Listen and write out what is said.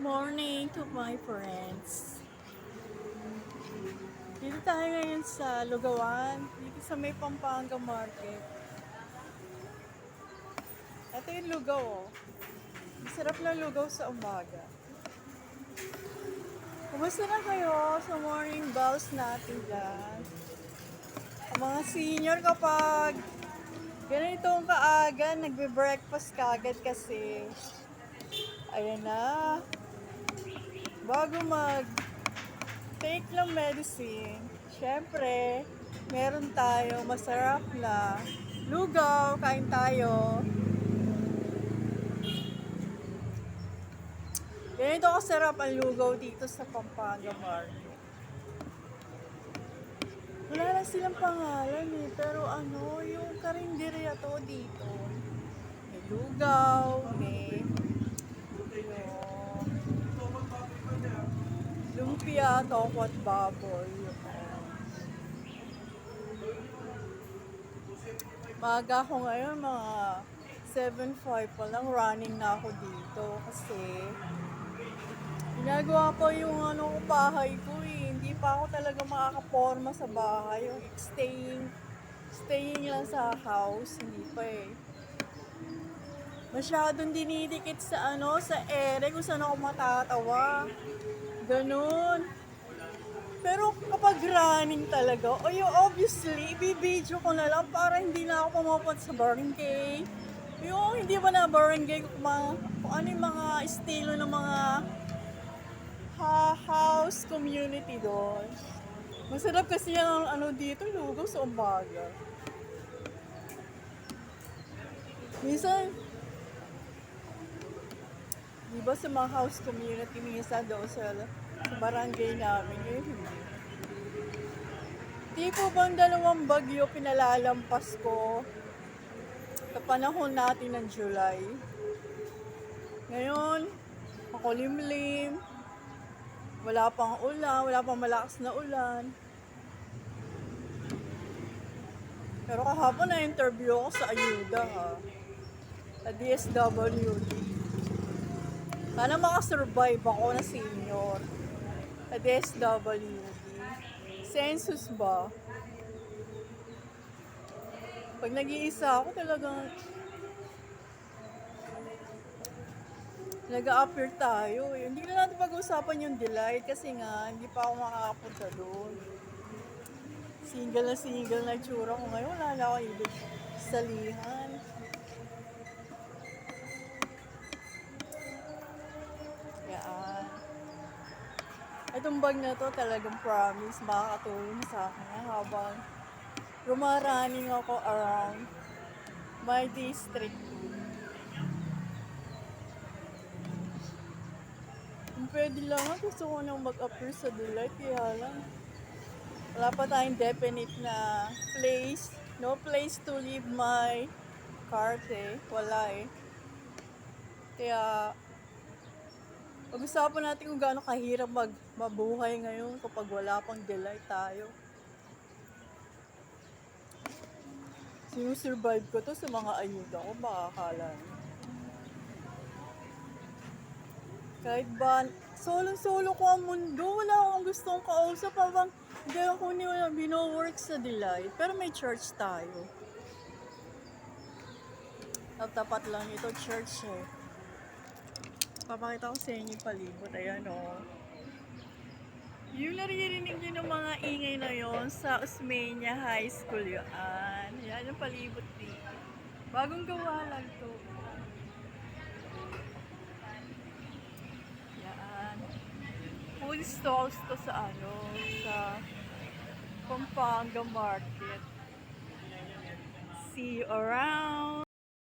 morning to my friends. Dito tayo ngayon sa Lugawan, dito sa may Pampanga Market. Ito yung lugaw oh. Masarap na lugaw sa umaga. Kumusta na kayo sa morning bells natin dyan? Ang mga senior kapag ganitong kaaga, nagbe-breakfast kagad kasi ayan na. Bago mag take ng medicine, syempre, meron tayo masarap na lugaw, kain tayo. Ganito kasarap ang lugaw dito sa Pampanga Market. Wala na silang pangalan eh, pero ano, yung karinderya to dito. May lugaw, may lumpia, tokot baboy. Yun. Maaga ako ngayon, mga 7.5 pa lang, running na ako dito kasi ginagawa ko yung ano, bahay ko eh. Hindi pa ako talaga makakaporma sa bahay. Yung staying, staying lang sa house, hindi pa eh. Masyadong dinidikit sa ano, sa ere kung saan ako matatawa. Ganun. Pero kapag running talaga, o yung obviously, ibibidyo ko na lang para hindi na ako pumapunta sa barangay. Yung hindi ba na barangay kung, mga, kung ano yung mga estilo ng mga ha house community doon. Masarap kasi yung ano dito, lugaw sa umaga. Minsan, di ba sa mga house community, minsan doon sa, sa barangay namin, eh, hindi. Di po bang dalawang bagyo pinalalampas ko sa panahon natin ng July? Ngayon, makulimlim, wala pang ulan, wala pang malakas na ulan. Pero kahapon na interview ako sa Ayuda ha. Sa DSWD. Sana makasurvive ako na senior. Sa DSWD. Census ba? Pag nag-iisa ako talagang nag-a-appear tayo. eh. Hindi na natin pag-usapan yung delight kasi nga hindi pa ako makakapunta doon. Single na single na itsura ko ngayon. Wala na ako ibig salihan. Yan. Itong bag na to talagang promise makakatulong sa akin habang rumaraning ako around my district. Pwede lang, ah, gusto ko nang mag-appear sa Delight, kaya lang. Wala pa tayong definite na place. No place to leave my cart eh. Wala eh. Kaya, pag-usapan natin kung gaano kahirap mag mabuhay ngayon kapag wala pang Delight tayo. Sinusurvive ko to sa mga ayuda ko, baka akala niyo. Kahit ba, solo-solo ko ang mundo, wala akong gustong kausap habang hindi ako ni bino-work sa Delight. Pero may church tayo. Tapat lang ito, church eh. Papakita ko sa inyo yung palibot. Ayan o. Oh. Yung naririnig nyo ng mga ingay na yon sa Osmeña High School yun. Yan yung palibot dito. Bagong gawa lang to. Yan. Food stalls to sa ano, sa Pampanga Market. See you around!